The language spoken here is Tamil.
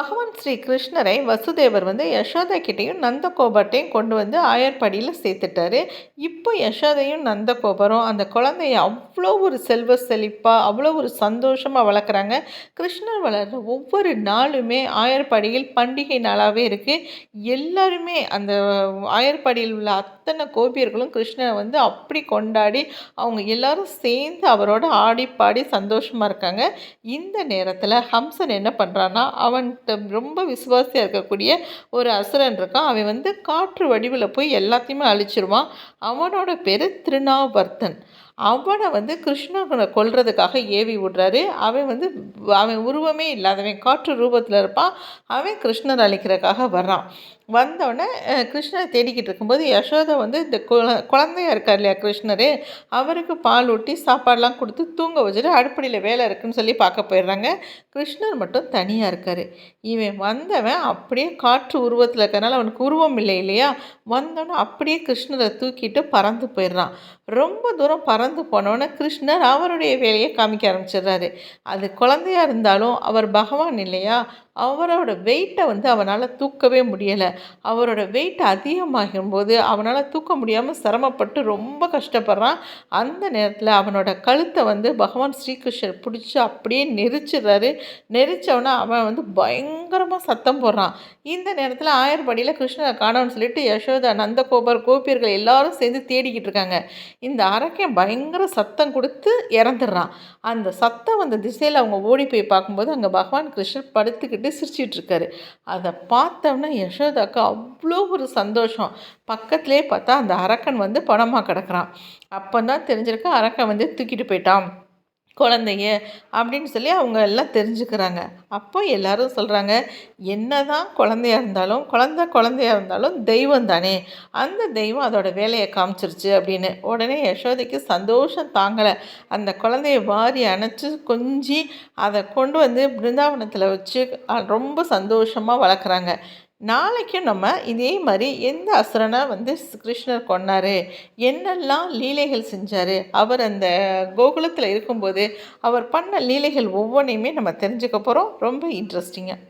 பகவான் ஸ்ரீ கிருஷ்ணரை வசுதேவர் வந்து யசோதா கிட்டேயும் நந்தகோபர்ட்டையும் கொண்டு வந்து ஆயர்படியில் சேர்த்துட்டாரு. இப்போ யசோதையும் நந்தகோபரும் அந்த குழந்தைய அவ்வளோ ஒரு செல்வ செழிப்பாக அவ்வளோ ஒரு சந்தோஷமாக வளர்க்குறாங்க. கிருஷ்ணர் வளர்கிற ஒவ்வொரு நாளுமே ஆயர்படியில் பண்டிகை நாளாகவே இருக்குது எல்லாருமே அந்த ஆயர்படியில் உள்ள அத்தனை கோபியர்களும் கிருஷ்ணரை வந்து அப்படி கொண்டாடி அவங்க எல்லாரும் சேர்ந்து அவரோட ஆடி பாடி சந்தோஷமாக இருக்காங்க. இந்த நேரத்தில் ஹம்சன் என்ன பண்ணுறான்னா அவன் ரொம்ப விசுவாசியாக இருக்கக்கூடிய ஒரு அசுரன் இருக்கான். அவன் வந்து காற்று வடிவில் போய் எல்லாத்தையுமே அழிச்சிருவான். அவனோட பேர் திருநாவர்த்தன். அவனை வந்து கிருஷ்ணனை கொல்றதுக்காக ஏவி விடுறாரு. அவன் வந்து அவன் உருவமே இல்லாதவன் காற்று ரூபத்தில் இருப்பான். அவன் கிருஷ்ணர் அழிக்கிறதுக்காக வர்றான். வந்தோடனே கிருஷ்ணரை தேடிக்கிட்டு இருக்கும்போது யசோதை வந்து இந்த குழ குழந்தையா இருக்கார் இல்லையா கிருஷ்ணர் அவருக்கு பால் ஊட்டி சாப்பாடெலாம் கொடுத்து தூங்க வச்சுட்டு அடுப்படியில் வேலை இருக்குன்னு சொல்லி பார்க்க போயிடுறாங்க. கிருஷ்ணர் மட்டும் தனியாக இருக்கார். இவன் வந்தவன் அப்படியே காற்று உருவத்தில் இருக்கிறனால அவனுக்கு உருவம் இல்லை இல்லையா? வந்தோடனே அப்படியே கிருஷ்ணரை தூக்கிட்டு பறந்து போயிடுறான். ரொம்ப தூரம் பறந்து போனோன்னே கிருஷ்ணர் அவருடைய வேலையை காமிக்க ஆரம்பிச்சிடுறாரு. அது குழந்தையாக இருந்தாலும் அவர் பகவான் இல்லையா? அவரோட வெயிட்டை வந்து அவனால் தூக்கவே முடியலை. அவரோட வெயிட் அதிகமாகும் போது அவனால் தூக்க முடியாமல் சிரமப்பட்டு ரொம்ப கஷ்டப்படுறான். அந்த நேரத்தில் அவனோட கழுத்தை வந்து பகவான் ஸ்ரீகிருஷ்ணர் பிடிச்சி அப்படியே நெரிச்சிடுறாரு. நெரிச்சவனா அவன் வந்து பயங்கரமாக சத்தம் போடுறான். இந்த நேரத்தில் ஆயர்படியில் கிருஷ்ணரை காணோம்னு சொல்லிட்டு யசோதா நந்தகோபர் கோபியர்கள் எல்லாரும் சேர்ந்து தேடிக்கிட்டு இருக்காங்க. இந்த அரக்கன் பயங்கர சத்தம் கொடுத்து இறந்துடுறான். அந்த சத்தம் வந்த திசையில் அவங்க ஓடி போய் பார்க்கும்போது அங்கே பகவான் கிருஷ்ணர் படுத்துக்கிட்டு சிரிச்சிட்டு இருக்காரு அதை பார்த்தோம்னா யசோதாக்கு அவ்வளோ ஒரு சந்தோஷம். பக்கத்துலேயே பார்த்தா அந்த அரக்கன் வந்து பணமாக கிடக்குறான். அப்போ தான் தெரிஞ்சிருக்கு அரக்கன் வந்து தூக்கிட்டு போயிட்டான். குழந்தைய அப்படின்னு சொல்லி அவங்க எல்லாம் தெரிஞ்சுக்கிறாங்க. அப்போ எல்லாரும் சொல்கிறாங்க என்ன தான் குழந்தையா இருந்தாலும் குழந்த குழந்தையா இருந்தாலும் தெய்வம் தானே. அந்த தெய்வம் அதோட வேலையை காமிச்சிருச்சு அப்படின்னு. உடனே யசோதைக்கு சந்தோஷம் தாங்கலை. அந்த குழந்தைய வாரி அணைச்சி கொஞ்சி அதை கொண்டு வந்து பிருந்தாவனத்தில் வச்சு ரொம்ப சந்தோஷமாக வளர்க்குறாங்க. நாளைக்கும் நம்ம இதே மாதிரி எந்த அசுரனை வந்து கிருஷ்ணர் கொன்னார்? என்னெல்லாம் லீலைகள் செஞ்சார்? அவர் அந்த கோகுலத்தில் இருக்கும்போது அவர் பண்ண லீலைகள் ஒவ்வொன்றையுமே நம்ம தெரிஞ்சுக்க போகிறோம் ரொம்ப இன்ட்ரெஸ்டிங்காக